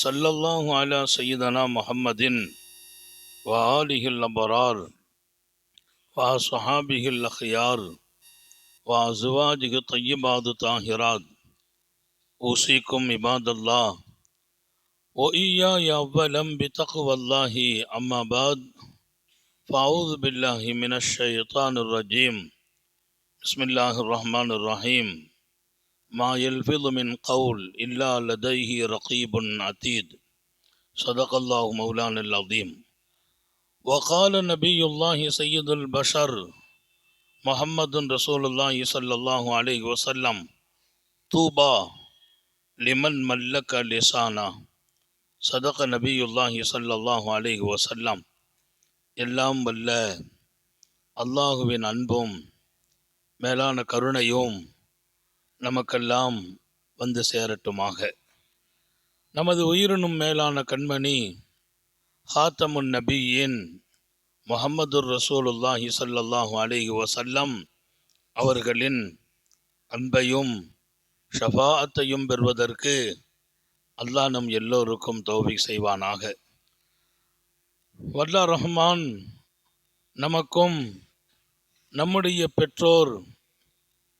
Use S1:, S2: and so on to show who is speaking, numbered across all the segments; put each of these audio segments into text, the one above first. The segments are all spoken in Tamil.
S1: صلی اللہ علیہ سیدنا محمد و علیہ البرار و صحاب الخیار و ازواج طیباد طاہرات. اوسی کم عباد اللہ و عیا یا ولم بتقو اللہ، اما بعد بلّہ باللہ من الشیطان الرجیم. بسم اللہ الرحمن الرحیم. ما يلفظ من قول إلا لديه رقيب عتيد صدق الله مولانا العظيم وقال نبي الله سيد البشر محمد رسول الله صلى الله عليه وسلم طوبى لمن ملك لسانا صدق نبي الله صلى الله عليه وسلم எல்லாம் வல்ல அல்லாஹுவின் அன்பும் மேலான கருணையும் நமக்கெல்லாம் வந்து சேரட்டுமாக. நமது உயிரினும் மேலான கண்மணி ஹாத்தமுன் நபியின் முஹம்மதுர் ரசூலுல்லாஹி சல்லாஹூ அலிஹி வசல்லம் அவர்களின் அன்பையும் ஷஃபாத்தையும் பெறுவதற்கு அல்லாஹ் நம் எல்லோருக்கும் தோவி செய்வானாக. வல்லா ரஹ்மான் நமக்கும் நம்முடைய பெற்றோர்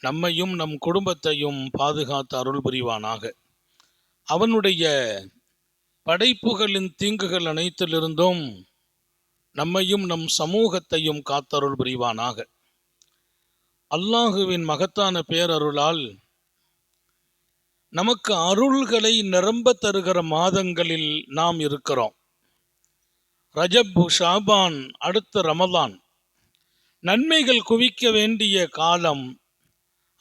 S1: நம்மையும் நம் குடும்பத்தையும் பாதுகாத்து அருள் புரிவானாக. அவனுடைய படைப்புகளின் தீங்குகள் அனைத்திலிருந்தும் நம்மையும் நம் சமூகத்தையும் காத்தருள் புரிவானாக. அல்லாஹுவின் மகத்தான பேரருளால் நமக்கு அருள்களை நிரம்ப தருகிற மாதங்களில் நாம் இருக்கிறோம். ரஜப் ஷாபான் அடுத்த ரமலான். நன்மைகள் குவிக்க வேண்டிய காலம்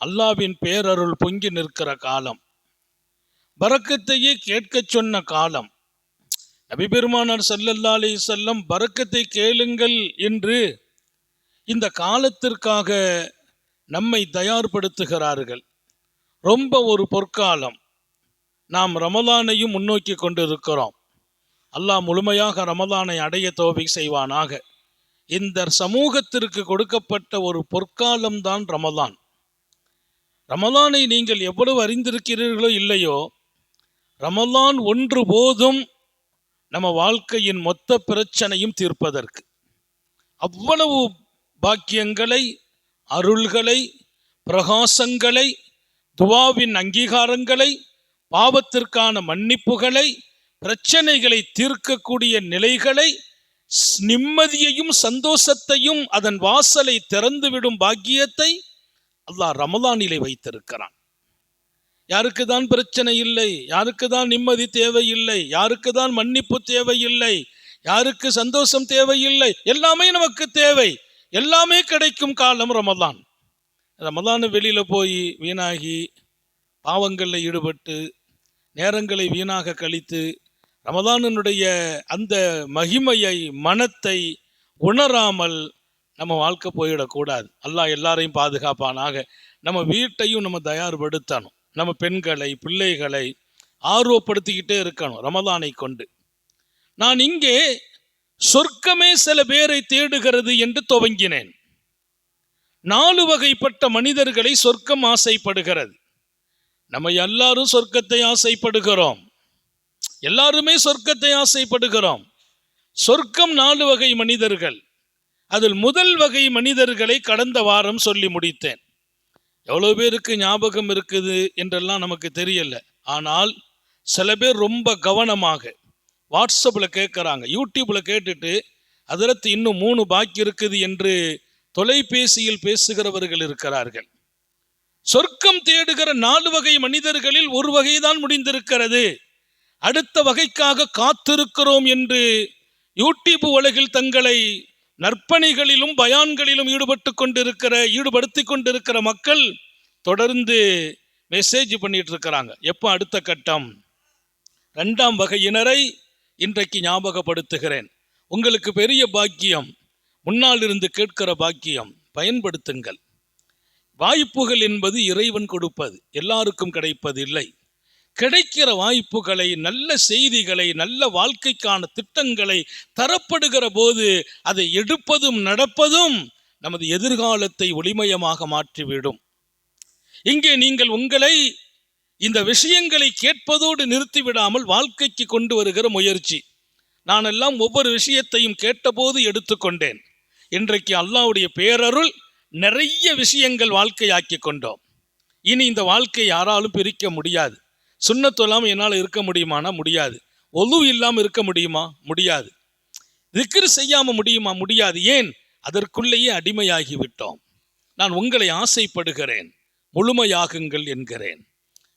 S1: அல்லாவின் பேரருள் பொங்கி நிற்கிற காலம். பறக்கத்தையே கேட்கச் சொன்ன காலம். நபிபெருமானார் சல்லல்லா அலி செல்லம் பறக்கத்தை கேளுங்கள் என்று இந்த காலத்திற்காக நம்மை தயார்படுத்துகிறார்கள். ரொம்ப ஒரு பொற்காலம். நாம் ரமலானையும் முன்னோக்கி கொண்டிருக்கிறோம். அல்லாஹ் முழுமையாக ரமலானை அடைய தோவை செய்வானாக. இந்த சமூகத்திற்கு கொடுக்கப்பட்ட ஒரு பொற்காலம்தான் ரமலான். ரமலானை நீங்கள் எவ்வளவு அறிந்திருக்கிறீர்களோ இல்லையோ ரமலான் ஒன்று போதும் நம்ம வாழ்க்கையின் மொத்த பிரச்சனையும் தீர்ப்பதற்கு. அவ்வளவு பாக்கியங்களை அருள்களை பிரகாசங்களை துவாவின் அங்கீகாரங்களை பாவத்திற்கான மன்னிப்புகளை பிரச்சனைகளை தீர்க்கக்கூடிய நிலைகளை நிம்மதியையும் சந்தோஷத்தையும் அதன் வாசலை திறந்துவிடும் பாக்கியத்தை அல்லாஹ் ரமலானிலே வைத்திருக்கிறான். யாருக்கு தான் பிரச்சனை இல்லை யாருக்கு தான் நிம்மதி தேவையில்லை யாருக்கு தான் மன்னிப்பு தேவையில்லை யாருக்கு சந்தோஷம் தேவையில்லை எல்லாமே நமக்கு தேவை எல்லாமே கிடைக்கும் காலம் ரமலான். ரமலான் வெளியில் போய் வீணாகி பாவங்களில் ஈடுபட்டு நேரங்களை வீணாக கழித்து ரமதானனுடைய அந்த மகிமையை மனத்தை உணராமல் நம்ம வாழ்க்கை போயிடக்கூடாது. அல்லாஹ் எல்லாரையும் பாதுகாப்பானாக. நம்ம வீட்டையும் நம்ம தயார்படுத்தணும். நம்ம பெண்களை பிள்ளைகளை ஆர்வப்படுத்திக்கிட்டே இருக்கணும் ரமதானை கொண்டு. நான் இங்கே சொர்க்கமே சில பேரை தேடுகிறது என்று துவங்கினேன். நாலு வகைப்பட்ட மனிதர்களை சொர்க்கம் ஆசைப்படுகிறது. நம்ம எல்லாரும் சொர்க்கத்தை ஆசைப்படுகிறோம். எல்லாருமே சொர்க்கத்தை ஆசைப்படுகிறோம். சொர்க்கம் நாலு வகை மனிதர்கள். அதில் முதல் வகை மனிதர்களை கடந்த வாரம் சொல்லி முடித்தேன். எவ்வளோ பேருக்கு ஞாபகம் இருக்குது என்றெல்லாம் நமக்கு தெரியல. ஆனால் சில பேர் ரொம்ப கவனமாக வாட்ஸ்அப்பில் கேட்குறாங்க. யூடியூப்பில் கேட்டுட்டு அதிரத்து இன்னும் மூணு பாக்கி இருக்குது என்று தொலைபேசியில் பேசுகிறவர்கள் இருக்கிறார்கள். சொர்க்கம் தேடுகிற நாலு வகை மனிதர்களில் ஒரு வகைதான் முடிந்திருக்கிறது. அடுத்த வகைக்காக காத்திருக்கிறோம் என்று யூடியூப் உலகில் தங்களை நற்பணிகளிலும் பயான்களிலும் ஈடுபட்டு கொண்டிருக்கிற ஈடுபடுத்தி கொண்டிருக்கிற மக்கள் தொடர்ந்து மெசேஜ் பண்ணிட்டு இருக்கிறாங்க. எப்போ? அடுத்த கட்டம். ரெண்டாம் வகையினரை இன்றைக்கு ஞாபகப்படுத்துகிறேன். உங்களுக்கு பெரிய பாக்கியம் முன்னால் இருந்து கேட்கிற பாக்கியம் பயன்படுத்துங்கள். வாய்ப்புகள் என்பது இறைவன் கொடுப்பது எல்லாருக்கும் கிடைப்பது இல்லை கிடைக்கிற வாய்ப்புகளை நல்ல செய்திகளை நல்ல வாழ்க்கைக்கான திட்டங்களை தரப்படுகிற போது அதை எடுப்பதும் நடப்பதும் நமது எதிர்காலத்தை ஒளிமயமாக மாற்றிவிடும். இங்கே நீங்கள் உங்களை இந்த விஷயங்களை கேட்பதோடு நிறுத்திவிடாமல் வாழ்க்கைக்கு கொண்டு வருகிற முயற்சி. நான் எல்லாம் ஒவ்வொரு விஷயத்தையும் கேட்டபோது எடுத்துக்கொண்டேன். இன்றைக்கு அல்லாஹ்வுடைய பேரருள் நிறைய விஷயங்கள் வாழ்க்கையாக்கி கொண்டோம். இனி இந்த வாழ்க்கை யாராலும் பிரிக்க முடியாது. சுண்ணத்தொல்லாமல் என்னால் இருக்க முடியுமானா? முடியாது. ஒலு இல்லாமல் இருக்க முடியுமா? முடியாது. திக்ரு செய்யாமல் முடியுமா? முடியாது. ஏன்? அதற்குள்ளேயே அடிமையாகிவிட்டோம். நான் உங்களை ஆசைப்படுகிறேன். முழுமையாகுங்கள் என்கிறேன்.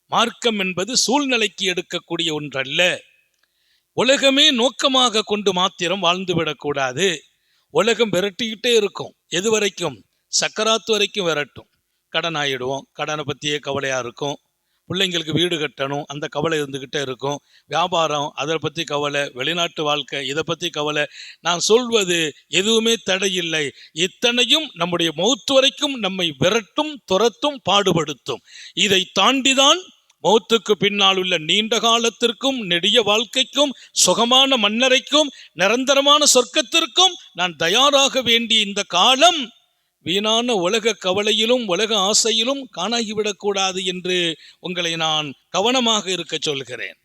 S1: மார்க்கம் என்பது சூழ்நிலைக்கு எடுக்கக்கூடிய ஒன்றல்ல. உலகமே நோக்கமாக கொண்டு மாத்திரம் வாழ்ந்துவிடக்கூடாது உலகம் விரட்டிக்கிட்டே இருக்கும். எது வரைக்கும்? சக்கராத்து வரைக்கும் விரட்டும். கடன் ஆயிடுவோம் கடனை பற்றியே கவலையாக இருக்கும். பிள்ளைங்களுக்கு வீடு கட்டணும் அந்த கவலை இருந்துக்கிட்டே இருக்கும். வியாபாரம் அதை பற்றி கவலை வெளிநாட்டு வாழ்க்கை இதை பற்றி கவலை. நான் சொல்வது எதுவுமே தடையில்லை. இத்தனையும் நம்முடைய மௌத்து வரைக்கும் நம்மை விரட்டும் துரத்தும் பாடுபடுத்தும். இதை தாண்டிதான் மௌத்துக்கு பின்னால் உள்ள நீண்ட காலத்திற்கும் நெடிய வாழ்க்கைக்கும் சுகமான மன்னரைக்கும் நிரந்தரமான சொர்க்கத்திற்கும் நான் தயாராக வேண்டிய இந்த காலம் வீணான உலக கவலையிலும் உலக ஆசையிலும் காணாகிவிடக்கூடாது என்று உங்களை நான் கவனமாக இருக்க சொல்கிறேன்.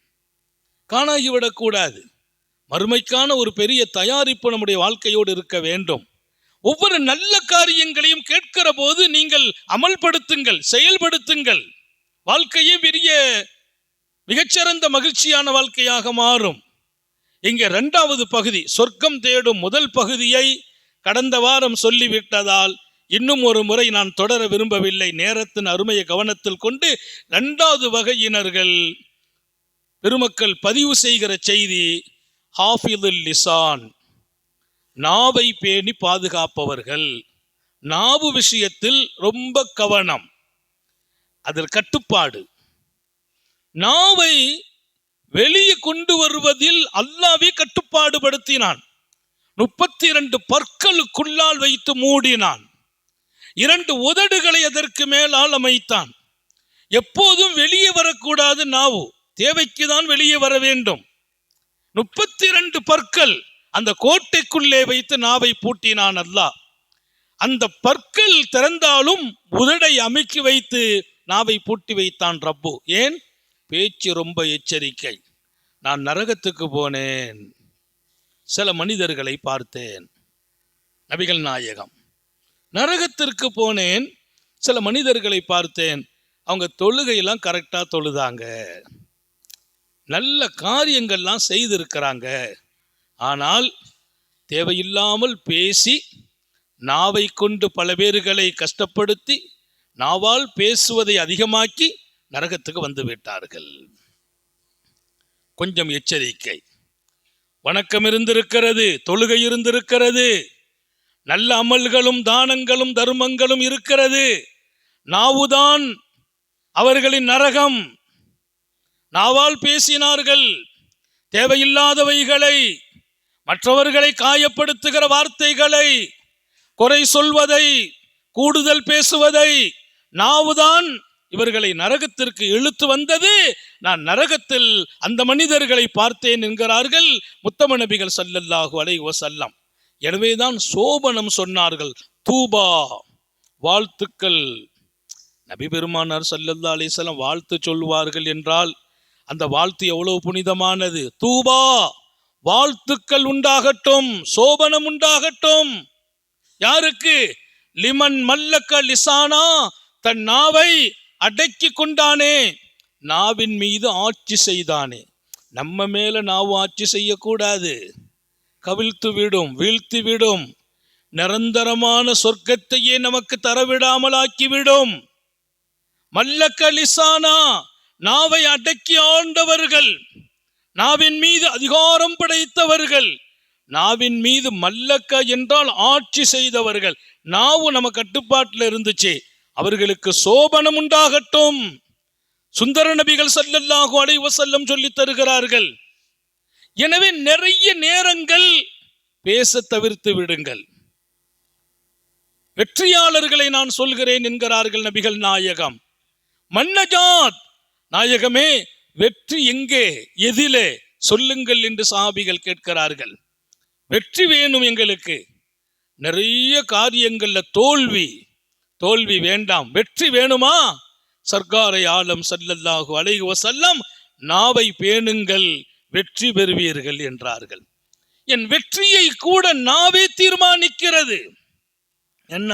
S1: காணாகிவிடக்கூடாது. மறுமைக்கான ஒரு பெரிய தயாரிப்பு நம்முடைய வாழ்க்கையோடு இருக்க வேண்டும். ஒவ்வொரு நல்ல காரியங்களையும் கேட்கிற போது நீங்கள் அமல்படுத்துங்கள் செயல்படுத்துங்கள். வாழ்க்கையே பெரிய மிகச்சிறந்த மகிழ்ச்சியான வாழ்க்கையாக மாறும். இங்கே ரெண்டாவது பகுதி சொர்க்கம் தேடும் முதல் பகுதியை கடந்த வாரம் சொல்லிவிட்டதால் இன்னும் ஒரு முறை நான் தொடர விரும்பவில்லை. நேரத்தின் அருமையை கவனத்தில் கொண்டு இரண்டாவது வகையினர்கள் பெருமக்கள் பதிவு செய்கிற செய்தி ஹாஃபிதுல் லிசான் நாவை பேணி பாதுகாப்பவர்கள். நாவு விஷயத்தில் ரொம்ப கவனம். அதில் கட்டுப்பாடு. நாவை வெளியே கொண்டு வருவதில் அல்லாவே கட்டுப்பாடு படுத்தினான் முப்பத்தி இரண்டு பற்களுக்குள்ளால் வைத்து மூடினான். இரண்டு உதடுகளை அதற்கு மேலால் அமைத்தான். எப்போதும் வெளியே வரக்கூடாது நாவு. தேவைக்கு தான் வெளியே வர வேண்டும். முப்பத்தி இரண்டு பற்கள் அந்த கோட்டைக்குள்ளே வைத்து நாவை பூட்டினான் அல்லாஹ் அந்த பற்கள் திறந்தாலும் உதடை அமைக்கி வைத்து நாவை பூட்டி வைத்தான் ரப்பு. ஏன்? பேச்சு ரொம்ப எச்சரிக்கை. நான் நரகத்துக்கு போனேன். சில மனிதர்களை பார்த்தேன். நபிகள் நாயகம். நரகத்திற்கு போனேன். சில மனிதர்களை பார்த்தேன். அவங்க தொழுகையெல்லாம் கரெக்டாக தொழுதாங்க. நல்ல காரியங்கள்லாம் செய்திருக்கிறாங்க. ஆனால் தேவையில்லாமல் பேசி நாவை கொண்டு பல பேர்களை கஷ்டப்படுத்தி நாவால் பேசுவதை அதிகமாக்கி நரகத்துக்கு வந்து விட்டார்கள். கொஞ்சம் எச்சரிக்கை. வணக்கம் இருந்திருக்கிறது தொழுகை இருந்திருக்கிறது. நல்ல அமல்களும் தானங்களும் தர்மங்களும் இருக்கிறது. நாவுதான் அவர்களின் நரகம். நாவால் பேசினார்கள் தேவையில்லாதவைகளை மற்றவர்களை காயப்படுத்துகிற வார்த்தைகளை குறை சொல்வதை கூடுதல் பேசுவதை நாவுதான் இவர்களை நரகத்திற்கு இழுத்து வந்தது. நான் நரகத்தில் அந்த மனிதர்களை பார்த்தேன் என்கிறார்கள் முத்தம நபிகள் சல்லல்லாஹு அலைஹி எனவேதான் சோபனம் சொன்னார்கள். தூபா வாழ்த்துக்கள். நபி பெருமானார் சல்லல்லா அலிசல்லாம் வாழ்த்து சொல்வார்கள் என்றால் அந்த வாழ்த்து எவ்வளவு புனிதமானது? தூபா வாழ்த்துக்கள் உண்டாகட்டும் சோபனம் உண்டாகட்டும். யாருக்கு? லிமன் மல்லக்க லிசானா தன் நாவை அடக்கி கொண்டானே. நாவின் மீது ஆட்சி செய்தானே. நம்ம மேல நாவு ஆட்சி செய்யக்கூடாது. கவிழ்த்து விடும் வீழ்த்தி விடும் நிரந்தரமான சொர்க்கத்தையே நமக்கு தரவிடாமல் ஆக்கிவிடும் மல்லக்க லிசானா நாவை அடக்கி ஆண்டவர்கள். நாவின் மீது அதிகாரம் படைத்தவர்கள். நாவின் மீது மல்லக்க என்றால் ஆட்சி செய்தவர்கள். நாவு நம்ம கட்டுப்பாட்டில் இருந்துச்சு. அவர்களுக்கு சோபனம் உண்டாகட்டும் சுந்தர நபிகள் சல்லல்லாஹு அலைவசல்லம் சொல்லி தருகிறார்கள். எனவே நிறைய நேரங்கள் பேச தவிர்த்து விடுங்கள். வெற்றியாளர்களை நான் சொல்கிறேன் என்கிறார்கள் நபிகள் நாயகம். மன்னஜாத் நாயகமே வெற்றி எங்கே எதிலே சொல்லுங்கள் என்று சாபிகள் கேட்கிறார்கள். வெற்றி வேணும் எங்களுக்கு. நிறைய காரியங்கள்ல தோல்வி தோல்வி வேண்டாம். வெற்றி வேணுமா? சர்க்காரை ஆலம் சல்லல்லாஹு அலைஹி செல்லம் நாவை பேணுங்கள். வெற்றி பெறுவீர்கள் என்றார்கள். என் வெற்றியை கூட நாவே தீர்மானிக்கிறது. என்ன?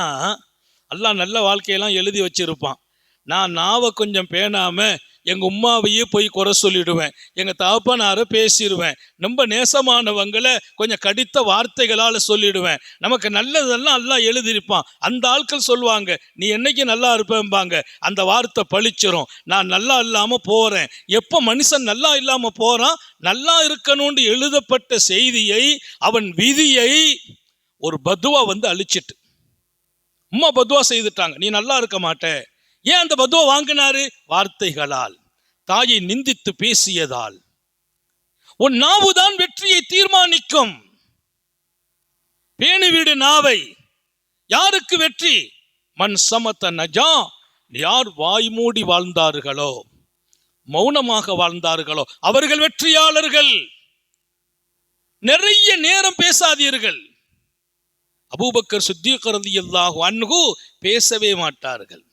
S1: அல்லாஹ் நல்ல வாழ்க்கையெல்லாம் எழுதி வச்சிருப்பான். நான் நாவை கொஞ்சம் பேணாமல் எங்கள் உம்மாவையே போய் குறை சொல்லிடுவேன். எங்கள் தகப்பனார பேசிடுவேன். ரொம்ப நேசமானவங்களை கொஞ்சம் கடித்த வார்த்தைகளால் சொல்லிடுவேன். நமக்கு நல்லதெல்லாம் எல்லாம் எழுதியிருப்பான். அந்த ஆட்கள் சொல்லுவாங்க நீ என்னைக்கு நல்லா இருப்பேன்பாங்க அந்த வார்த்தை பழிச்சிரும். நான் நல்லா இல்லாமல் போகிறேன் எப்போ மனுஷன் நல்லா இல்லாமல் போகிறான் நல்லா இருக்கணும்னு எழுதப்பட்ட செய்தியை அவன் விதியை ஒரு பதுவா வந்து அழிச்சிட்டு. உம்மா பதுவா செய்துட்டாங்க. நீ நல்லா இருக்க மாட்டே. ஏன் அந்த பதுவா வாங்கினாரு? வார்த்தைகளால். தாயை நிந்தித்து பேசியதால் உன் நாவுதான் வெற்றியை தீர்மானிக்கும். பேணி வீடு நாவை. யாருக்கு வெற்றி? மண் சமத்த நஜா. யார் வாய் மூடி வாழ்ந்தார்களோ? மௌனமாக வாழ்ந்தார்களோ? அவர்கள் வெற்றியாளர்கள். நிறைய நேரம் பேசாதீர்கள். அபூபக்கர் சுத்திகரதி எல்லாகும் அன்ஹு பேசவே மாட்டார்கள்.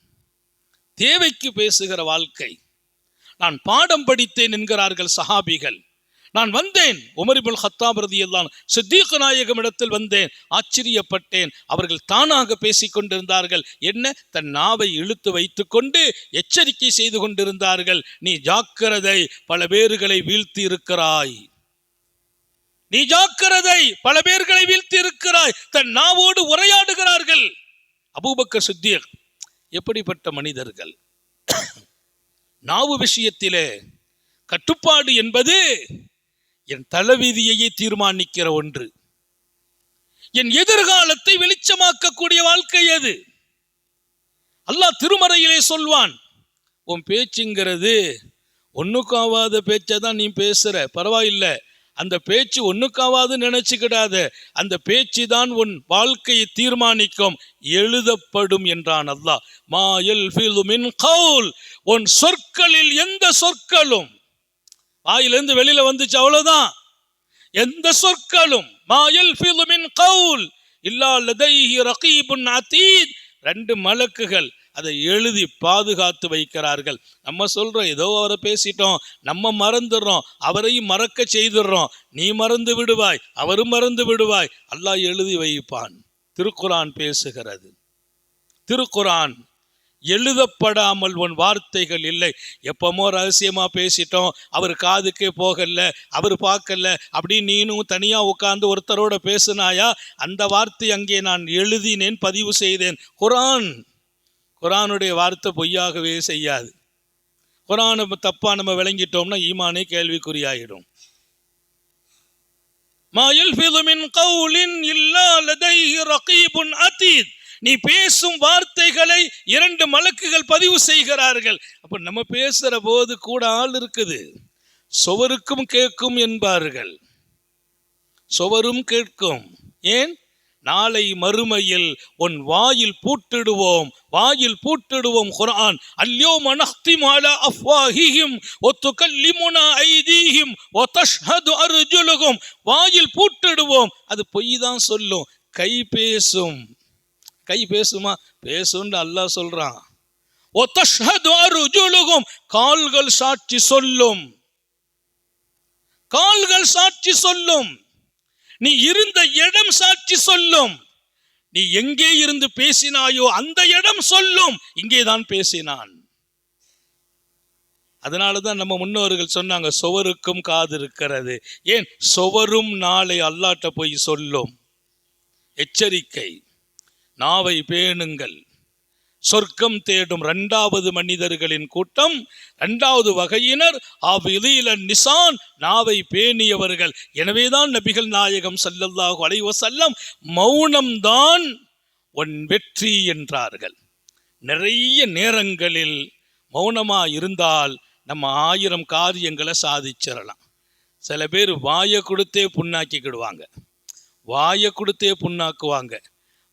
S1: தேவைக்கு பேசுகிற வாழ்க்கை நான் பாடம் படித்தேன் என்கிறார்கள் சஹாபிகள். நான் வந்தேன். உமரிபுல் ஹத்தாப் ரதியெல்லாம் சித்தீக் நாயகம் இடத்தில் வந்தேன். ஆச்சரியப்பட்டேன். அவர்கள் தானாக பேசிக் கொண்டிருந்தார்கள். என்ன? தன் நாவை இழுத்து வைத்துக்கொண்டு எச்சரிக்கை செய்து கொண்டிருந்தார்கள். நீ ஜாக்கிரதை பல பேர்களை வீழ்த்தி இருக்கிறாய் நீ ஜாக்கிரதை பல பேர்களை வீழ்த்தி இருக்கிறாய் தன் நாவோடு உரையாடுகிறார்கள். அபூபக்கர் சித்தியக் எப்படிப்பட்ட மனிதர்கள்? நாவு விஷயத்திலே கட்டுப்பாடு என்பது என் தலைவிதியையே தீர்மானிக்கிற ஒன்று. என் எதிர்காலத்தை வெளிச்சமாக்கக்கூடிய வாழ்க்கை அது அல்லாஹ் திருமறையிலே சொல்வான் உன் பேச்சுங்கிறது ஒன்றுக்காவாத பேச்சை தான் நீ பேசுற. பரவாயில்லை அந்த பேச்சு ஒன்றுக்காவாதுன்னு நினைச்சுக்கிடாத. அந்த பேச்சு தான் உன் வாழ்க்கையை தீர்மானிக்கும். எழுதப்படும் என்றான் அல்லாஹ். ஃபீல் மின் கவுல் உன் சொற்களில் எந்த சொற்களும்? வாயிலிருந்து வெளியில வந்துச்சு அவ்வளவுதான். எந்த சொற்களும்? மாயல் ஃபிலுமின் கவுல் இல்லா லதைஹி ரகீபுன் அதீத். ரெண்டு மலக்குகள் அதை எழுதி பாதுகாத்து வைக்கிறார்கள். நம்ம சொல்றோம் ஏதோ அவரை பேசிட்டோம் நம்ம மறந்துடுறோம் அவரையும் மறக்க செய்துடுறோம். நீ மறந்து விடுவாய் அவரும் மறந்து விடுவாய். அல்லாஹ் எழுதி வைப்பான். திருக்குரான் பேசுகிறது. திருக்குரான் எழுதப்படாமல் உன் வார்த்தைகள் இல்லை. எப்பமோ ரகசியமாக பேசிட்டோம் அவர் காதுக்கே போகல அவர் பார்க்கல அப்படி நீனும் தனியாக உட்கார்ந்து ஒருத்தரோட பேசுனாயா? அந்த வார்த்தை அங்கே நான் எழுதினேன் பதிவு செய்தேன். குரான் குரானுடைய வார்த்தை பொய்யாகவே செய்யாது. குரானை தப்பா நம்ம விளங்கிட்டோம்னா ஈமானே கேள்விக்குறியாயிடும். மா பிதுமின் கவுலின் இல்லா லதை ரகீபுன் அதீத். நீ பேசும் வார்த்தைகளை இரண்டு மலக்குகள் பதிவு செய்கிறார்கள். அப்போ நம்ம பேசுகிற போது கூட ஆள் இருக்குது. சுவருக்கும் கேட்கும் என்பார்கள். சுவரும் கேட்கும். ஏன்? நாளை மறுமையில் உன் வாயில் பூட்டிடுவோம். வாயில் பூட்டிடுவோம் குரான் அல்யோம நஹ்திமு அலா அஃப்வாஹிஹிம் வ துகல்லிமுனா ஐதீஹிம் ஒத்தஷ்ஹது தஷ்ஹது வாயில் பூட்டிடுவோம். அது பொய் தான் சொல்லும். கை பேசும். கை பேசுமா? பேசுன்னு அல்லாஹ் சொல்றான். கால்கள் சாட்சி சொல்லும். கால்கள் சாட்சி சொல்லும். நீ இருந்த இடம் சாட்சி சொல்லும். நீ எங்கே இருந்து பேசினாயோ அந்த இடம் சொல்லும். இங்கே தான் பேசினான். அதனால தான் நம்ம முன்னோர்கள் சொன்னாங்க சுவருக்கும் காது இருக்கிறது. ஏன்? சுவரும் நாளை அல்லாட்ட போய் சொல்லும். எச்சரிக்கை. நாவை பேணுங்கள். சொர்க்கம் தேடும் இரண்டாவது மனிதர்களின் கூட்டம் இரண்டாவது வகையினர் அவ்விதியில நிசான் நாவை பேணியவர்கள். எனவேதான் நபிகள் நாயகம் ஸல்லல்லாஹு அலைவ செல்லம் மௌனம்தான் உன் வெற்றி என்றார்கள். நிறைய நேரங்களில் மௌனமா இருந்தால் நம்ம ஆயிரம் காரியங்களை சாதிச்சிடலாம் சில பேர் வாயை கொடுத்தே புண்ணாக்கிக்கிடுவாங்க. வாயை கொடுத்தே புண்ணாக்குவாங்க.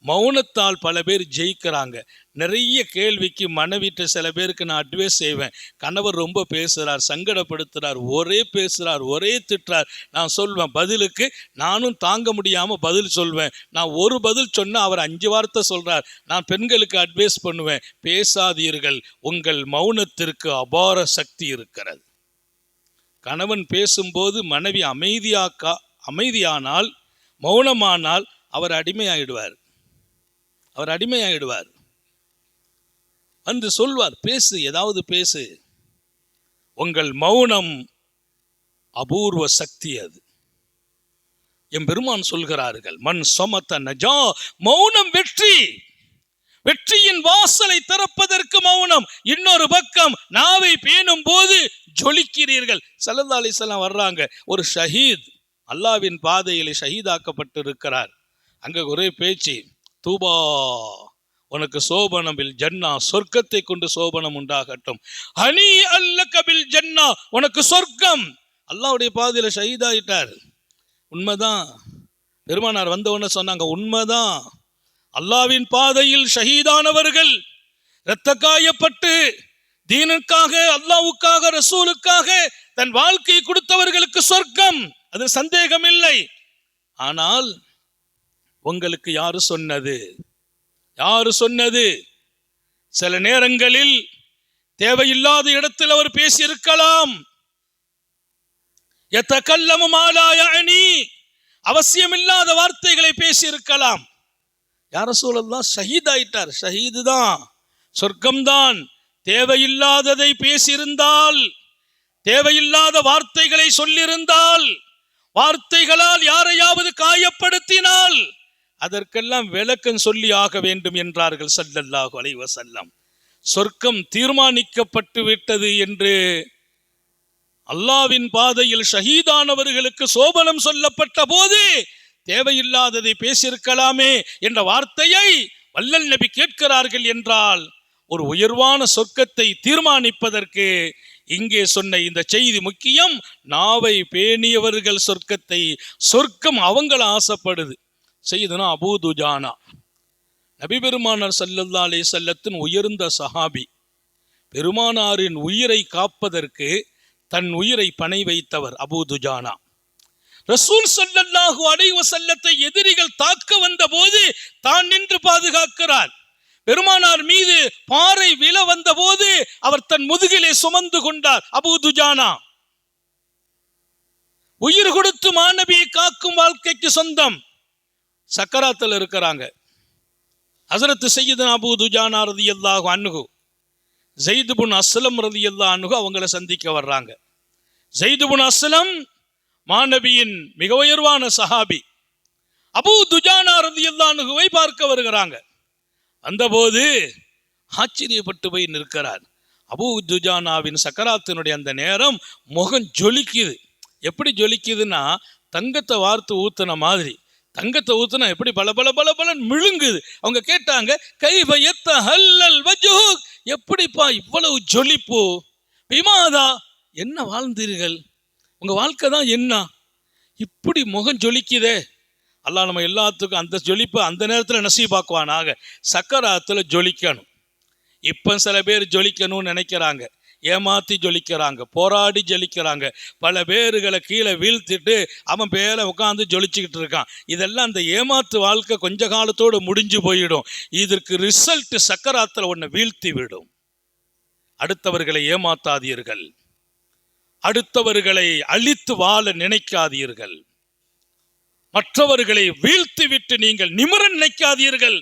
S1: மௌனத்தால் பல பேர் ஜெயிக்கிறாங்க. நிறைய கேள்விக்கு மனைவிட்ட சில பேருக்கு நான் அட்வைஸ் செய்வேன். கணவர் ரொம்ப பேசுகிறார் சங்கடப்படுத்துகிறார் ஒரே பேசுகிறார் ஒரே திட்டுறார். நான் சொல்வேன் பதிலுக்கு நானும் தாங்க முடியாமல் பதில் சொல்வேன். நான் ஒரு பதில் சொன்னால் அவர் அஞ்சு வார்த்தை சொல்கிறார் நான் பெண்களுக்கு அட்வைஸ் பண்ணுவேன் பேசாதீர்கள் உங்கள் மௌனத்திற்கு அபார சக்தி இருக்கிறது. கணவன் பேசும்போது மனைவி அமைதியாக்கா அமைதியானால் மௌனமானால் அவர் அடிமையாயிடுவார். அவர் அடிமையாயிடுவார். வந்து சொல்வார் பேசு ஏதாவது பேசு. உங்கள் மௌனம் அபூர்வ சக்தி அது. என் பெருமான் சொல்கிறார்கள் மண் சொமத்த நஜா மௌனம் வெற்றி. வெற்றியின் வாசலை திறப்பதற்கு மௌனம். இன்னொரு பக்கம் நாவை பேணும் போது ஜொலிக்கிறீர்கள். சல்லல்லா அலிசல்லாம் வர்றாங்க. ஒரு ஷஹீத் அல்லாவின் பாதையில் ஷஹீதாக்கப்பட்டு இருக்கிறார் அங்க ஒரே பேச்சு. தூபா. உனக்கு சோபனமில் ஜன்னா. சொர்க்கத்தை கொண்டு சோபனம் உண்டாகட்டும். ஹனி அல்ல கபில் ஜன்னா. உனக்கு சொர்க்கம். அல்லாவுடைய பாதையில் ஷஹீதாயிட்டார். உண்மைதான். பெருமானார் வந்த உடனே சொன்னாங்க உண்மைதான். அல்லாவின் பாதையில் ஷஹீதானவர்கள் இரத்த காயப்பட்டு தீனுக்காக அல்லாவுக்காக ரசூலுக்காக தன் வாழ்க்கையை கொடுத்தவர்களுக்கு சொர்க்கம். அது சந்தேகம் இல்லை ஆனால் உங்களுக்கு யாரு சொன்னது? யாரு சொன்னது? சில நேரங்களில் தேவையில்லாத இடத்தில் அவர் பேசியிருக்கலாம். எத்தக்கல்லமும் ஆலாயணி அவசியமில்லாத வார்த்தைகளை பேசியிருக்கலாம். யார சூழல்லாம் ஷஹீத் ஆயிட்டார் ஷஹீது தான். சொர்க்கம்தான். தேவையில்லாததை பேசியிருந்தால் தேவையில்லாத வார்த்தைகளை சொல்லியிருந்தால் வார்த்தைகளால் யாரையாவது காயப்படுத்தினால் அதற்கெல்லாம் விளக்கம் சொல்லி ஆக வேண்டும் என்றார்கள் சல்லல்லாஹு அலைவ செல்லம் சொர்க்கம் தீர்மானிக்கப்பட்டு விட்டது என்று அல்லாவின் பாதையில் ஷஹீதானவர்களுக்கு சோபனம் சொல்லப்பட்ட போது தேவையில்லாததை பேசியிருக்கலாமே என்ற வார்த்தையை வல்லல் நபி கேட்கிறார்கள் என்றால் ஒரு உயர்வான சொர்க்கத்தை தீர்மானிப்பதற்கு இங்கே சொன்ன இந்த செய்தி முக்கியம். நாவை பேணியவர்கள் சொர்க்கத்தை சொர்க்கம் அவங்கள ஆசைப்படுது. செய்தனா அபூதுஜானா நபி பெருமானார் சல்லல்லா அலே செல்லத்தின் உயர்ந்த சஹாபி. பெருமானாரின் உயிரை காப்பதற்கு தன் உயிரை பணை வைத்தவர் அபூதுஜானா ரசூல் சல்லல்லாஹு அலைஹி செல்லத்தை எதிரிகள் தாக்க வந்த போது தான் நின்று பாதுகாக்கிறார். பெருமானார் மீது பாறை விழ வந்த போது அவர் தன் முதுகிலே சுமந்து கொண்டார் அபூதுஜானா உயிர் கொடுத்து மாணவியை காக்கும் வாழ்க்கைக்கு சொந்தம். சக்கராத்தில் இருக்கிறாங்க. ஹசரத்து செய்யுதன் அபு துஜானா ரதி அல்லாஹு அன்னுகு ஜெய்துபுன் அஸ்லம் ரதி அல்லா அன்னுகு அவங்கள சந்திக்க வர்றாங்க. ஜெய்துபுன் அஸ்லம் மாணவியின் மிக உயர்வான சஹாபி. அபு துஜானா ரதி அல்லா அன்னுகுவை பார்க்க வருகிறாங்க. அந்தபோது ஆச்சரியப்பட்டு போய் நிற்கிறார். அபு துஜானாவின் சக்கராத்தினுடைய அந்த நேரம் முகம் ஜொலிக்குது. எப்படி ஜொலிக்குதுன்னா தங்கத்தை வார்த்து ஊத்துன மாதிரி. தங்கத்தை ஊத்துனா எப்படி பல பல பல பலன் மிழுங்குது. அவங்க கேட்டாங்க கை எத்த ஹல்லல் வஜு எப்படிப்பா இவ்வளவு ஜொலிப்பு? விமாதா? என்ன வாழ்ந்தீர்கள்? உங்க வாழ்க்கை தான் என்ன? இப்படி முகம் ஜொலிக்குதே. அல்லா நம்ம எல்லாத்துக்கும் அந்த ஜொலிப்பு அந்த நேரத்தில் நசீபாக்குவானாக சக்கராத்தில் ஜொலிக்கணும். இப்போ சில பேர் ஜொலிக்கணும்னு நினைக்கிறாங்க. ஏமாற்றி ஜொலிக்கிறாங்க போராடி ஜொலிக்கிறாங்க. பல பேர்களை கீழே வீழ்த்திட்டு அவன் பேரை உட்காந்து ஜொலிச்சுக்கிட்டு இருக்கான். இதெல்லாம் அந்த ஏமாத்து வாழ்க்கை கொஞ்ச காலத்தோடு முடிஞ்சு போயிடும். இதற்கு ரிசல்ட் சக்கராத்தில் ஒன்று வீழ்த்தி விடும். அடுத்தவர்களை ஏமாத்தாதீர்கள். அடுத்தவர்களை அழித்து வாழ நினைக்காதீர்கள். மற்றவர்களை வீழ்த்தி விட்டு நீங்கள் நிமிர நினைக்காதீர்கள்.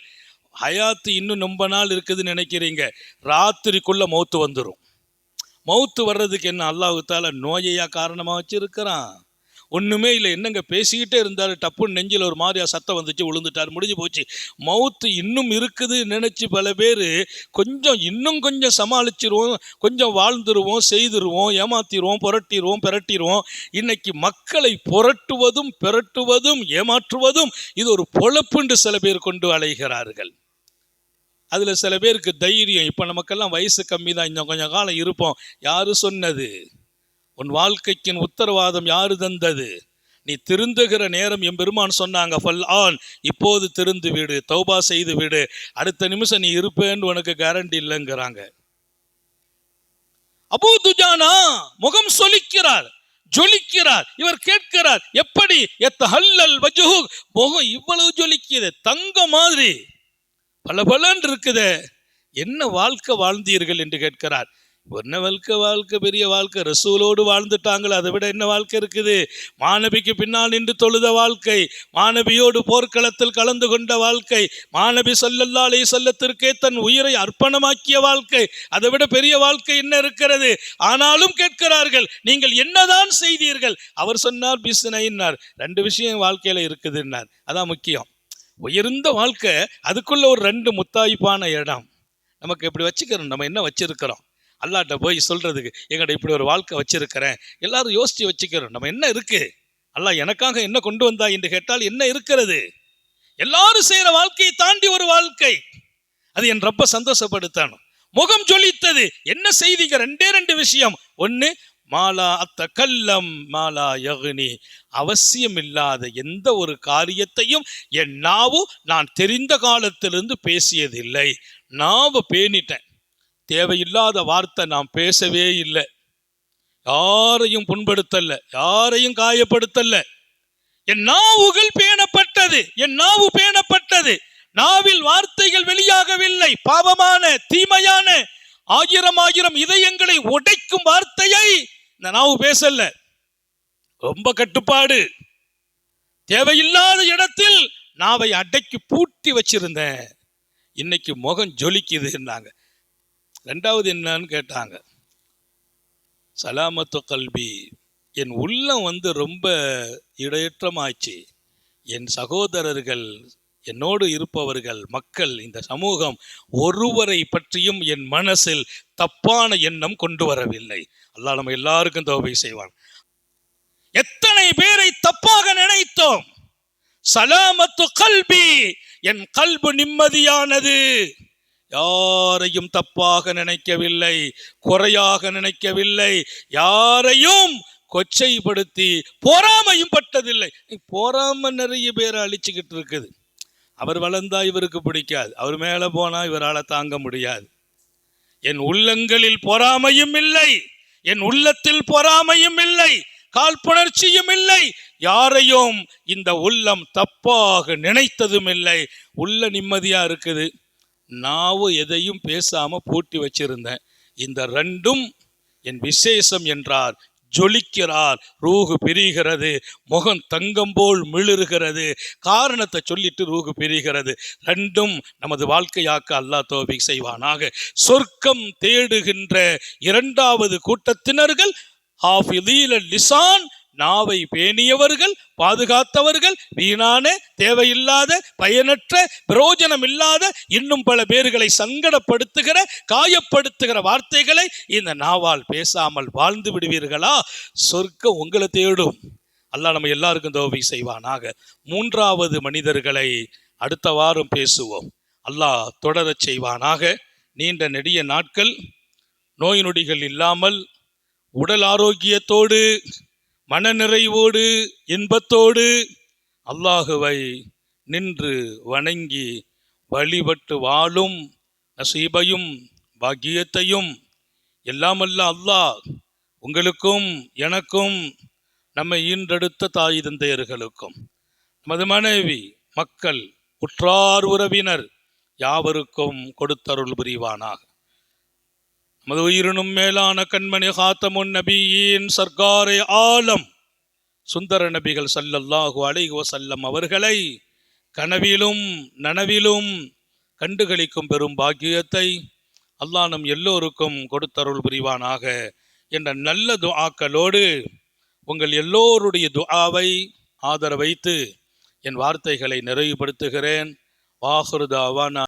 S1: ஹயாத்து இன்னும் ரொம்ப நாள் இருக்குதுன்னு நினைக்கிறீங்க. ராத்திரிக்குள்ள மௌத்து வந்துடும் மௌத்து வர்றதுக்கு என்ன அல்லாஹுத்தால நோயையா காரணமாக வச்சுருக்கிறான்? ஒன்றுமே இல்லை. என்னங்க பேசிக்கிட்டே இருந்தார். டப்புன்னு நெஞ்சில் ஒரு மாதிரியா சத்தம் வந்துச்சு விழுந்துட்டார் முடிஞ்சு போச்சு. மவுத்து இன்னும் இருக்குது நினச்சி பல பேர். கொஞ்சம் இன்னும் கொஞ்சம் சமாளிச்சிருவோம். கொஞ்சம் வாழ்ந்துருவோம் செய்திருவோம் ஏமாத்திடுவோம் புரட்டிடுவோம் பிரட்டிடுவோம் இன்னைக்கு மக்களை புரட்டுவதும் பிரட்டுவதும் ஏமாற்றுவதும் இது ஒரு பொழப்புண்டு சில பேர் கொண்டு அலைகிறார்கள். அதில் சில பேருக்கு தைரியம் இப்போ நமக்கெல்லாம் வயசு கம்மி தான் இன்னும் கொஞ்சம் காலம் இருப்போம். யார் சொன்னது? உன் வாழ்க்கைக்கின் உத்தரவாதம் யாரு தந்தது? நீ திருந்துகிற நேரம் என் பெருமான் சொன்னாங்க ஃபல் ஆன் இப்போது திருந்து விடு தௌபா செய்து விடு. அடுத்த நிமிஷம் நீ இருப்பேன்னு உனக்கு கேரண்டி இல்லைங்கிறாங்க. அபூ துஜானா முகம் சொலிக்கிறார் ஜொலிக்கிறார் இவர் கேட்கிறார் எப்படி? எத்த ஹல்லல் வஜுஹு முகம் இவ்வளவு ஜொலிக்குது தங்க மாதிரி. பல பலன் இருக்குது என்ன வாழ்க்கை வாழ்ந்தீர்கள் என்று கேட்கிறார். என்ன வாழ்க்கை வாழ்க்கை பெரிய வாழ்க்கை. ரசூலோடு வாழ்ந்துட்டாங்களே அதை விட என்ன வாழ்க்கை இருக்குது? மாணவிக்கு பின்னால் நின்று தொழுத வாழ்க்கை மாணவியோடு போர்க்களத்தில் கலந்து கொண்ட வாழ்க்கை மாணவி சொல்லல்லா அலை சொல்லத்திற்கே தன் உயிரை அர்ப்பணமாக்கிய வாழ்க்கை அதை விட பெரிய வாழ்க்கை என்ன இருக்கிறது? ஆனாலும் கேட்கிறார்கள் நீங்கள் என்னதான் செய்தீர்கள்? அவர் சொன்னார் பிசுனைன்னார் ரெண்டு விஷயம் வாழ்க்கையில் இருக்குதுன்னார். அதான் முக்கியம். உயர்ந்த வாழ்க்கை அதுக்குள்ள ஒரு ரெண்டு முத்தாய்ப்பான இடம். நமக்கு இப்படி வச்சுக்கிறோம் நம்ம என்ன வச்சுருக்கிறோம்? அல்லாட்ட போய் சொல்கிறதுக்கு எங்கள்கிட்ட இப்படி ஒரு வாழ்க்கை வச்சுருக்கிறேன்? எல்லாரும் யோசித்து வச்சுக்கிறோம் நம்ம என்ன இருக்குது அல்லாஹ் எனக்காக என்ன கொண்டு வந்தா? என்று கேட்டால் என்ன இருக்கிறது? எல்லாரும் செய்கிற வாழ்க்கையை தாண்டி ஒரு வாழ்க்கை. அது என் ரப்ப சந்தோஷப்படுத்தணும். முகம் ஜொலித்தது. என்ன செய்திங்க? ரெண்டே ரெண்டு விஷயம். ஒன்று மாலா அத்த கல்லம் மாலா யகுனி. அவசியம் இல்லாத எந்த ஒரு காரியத்தையும் என் நாவு நான் தெரிந்த காலத்திலிருந்து பேசியதில்லை. நாவை பேணிட்டேன். தேவையில்லாத வார்த்தை நான் பேசவே இல்லை. யாரையும் புண்படுத்தல யாரையும் காயப்படுத்தல. என் நாவுகள் பேணப்பட்டது என் நாவு பேணப்பட்டது. நாவில் வார்த்தைகள் வெளியாகவில்லை. பாவமான தீமையான ஆயிரம் ஆயிரம் இதயங்களை உடைக்கும் வார்த்தையை இந்த நாவு பேசல. ரொம்ப கட்டுப்பாடு. தேவையில்லாத இடத்தில் நாவை அடக்கி பூட்டி வச்சிருந்தேன். இன்னைக்கு முகம் ஜொலிக்குதுன்னாங்க. ரெண்டாவது என்னன்னு கேட்டாங்க. சலாமத்து கல்வி என் உள்ளம் வந்து ரொம்ப இடையற்றமாச்சு என் சகோதரர்கள் என்னோடு இருப்பவர்கள் மக்கள் இந்த சமூகம் ஒருவரை பற்றியும் என் மனசில் தப்பான எண்ணம் கொண்டு வரவில்லை. அல்லாஹ் நம்ம எல்லாருக்கும் தோபை செய்வான். எத்தனை பேரை தப்பாக நினைத்தோம்? சலாமத்து கல்வி என் கல்பு நிம்மதியானது. யாரையும் தப்பாக நினைக்கவில்லை குறையாக நினைக்கவில்லை யாரையும் கொச்சைப்படுத்தி பொறாமையும் பட்டதில்லை. பொறாம நிறைய பேரை அழிச்சுக்கிட்டு இருக்குது. அவர் வளர்ந்தா இவருக்கு பிடிக்காது. அவர் மேலே போனால் இவரால் தாங்க முடியாது. என் உள்ளங்களில் பொறாமையும் இல்லை என் உள்ளத்தில் பொறாமையும் இல்லை காழ்ப்புணர்ச்சியும் இல்லை யாரையும் இந்த உள்ளம் தப்பாக நினைத்ததும் இல்லை. உள்ள நிம்மதியா இருக்குது. நாவு எதையும் பேசாம பூட்டி வச்சிருந்தேன். இந்த ரெண்டும் என் விசேஷம் என்றார். ஜொலிக்கிறார். ரூகு பிரிகிறது. முகம் தங்கம் போல் மிளிருகிறது. காரணத்தை சொல்லிட்டு ரூகு பிரிகிறது. ரெண்டும் நமது வாழ்க்கையாக்க அல்லாஹ் தோபிக் செய்வானாக. சொர்க்கம் தேடுகின்ற இரண்டாவது கூட்டத்தினர்கள் ஹாஃபிதீல லிசான் நாவை பேணியவர்கள் பாதுகாத்தவர்கள் வீணான தேவையில்லாத பயனற்ற பிரயோஜனம் இல்லாத இன்னும் பல பேர்களை சங்கடப்படுத்துகிற காயப்படுத்துகிற வார்த்தைகளை இந்த நாவால் பேசாமல் வாழ்ந்து விடுவீர்களா? சொர்க்கம் உங்களை தேடும். அல்லாஹ் நம்ம எல்லாருக்கும் தோவை செய்வானாக. மூன்றாவது மனிதர்களை அடுத்த வாரம் பேசுவோம். அல்லாஹ் தொடரச் செய்வானாக. நீண்ட நெடிய நாட்கள் நோய் நொடிகள் இல்லாமல் உடல் ஆரோக்கியத்தோடு மனநிறைவோடு இன்பத்தோடு அல்லாஹுவை நின்று வணங்கி வழிபட்டு வாழும் நசீபையும் பாக்கியத்தையும் எல்லாமல்ல அல்லாஹ் உங்களுக்கும் எனக்கும் நம்மை ஈன்றெடுத்த தாய் தந்தையர்களுக்கும். நமது மனைவி மக்கள் உற்றார் உறவினர் யாவருக்கும் கொடுத்தருள் புரிவானாக. நமது உயிரினும் மேலான கண்மணி ஹாத்தமுன் நபியின் சர்க்காரே ஆலம் சுந்தர நபிகள் சல்லல்லாஹு அலைஹி சல்லம் அவர்களை கனவிலும் நனவிலும் கண்டுகளிக்கும் பெரும் பாக்கியத்தை அல்லாஹ் நம் எல்லோருக்கும் கொடுத்தருள் புரிவானாக என்ற நல்ல துஆக்களோடு உங்கள் எல்லோருடைய துஆவை ஆதரவைத்து என் வார்த்தைகளை நிறைவுபடுத்துகிறேன். வாஹுருதாவானா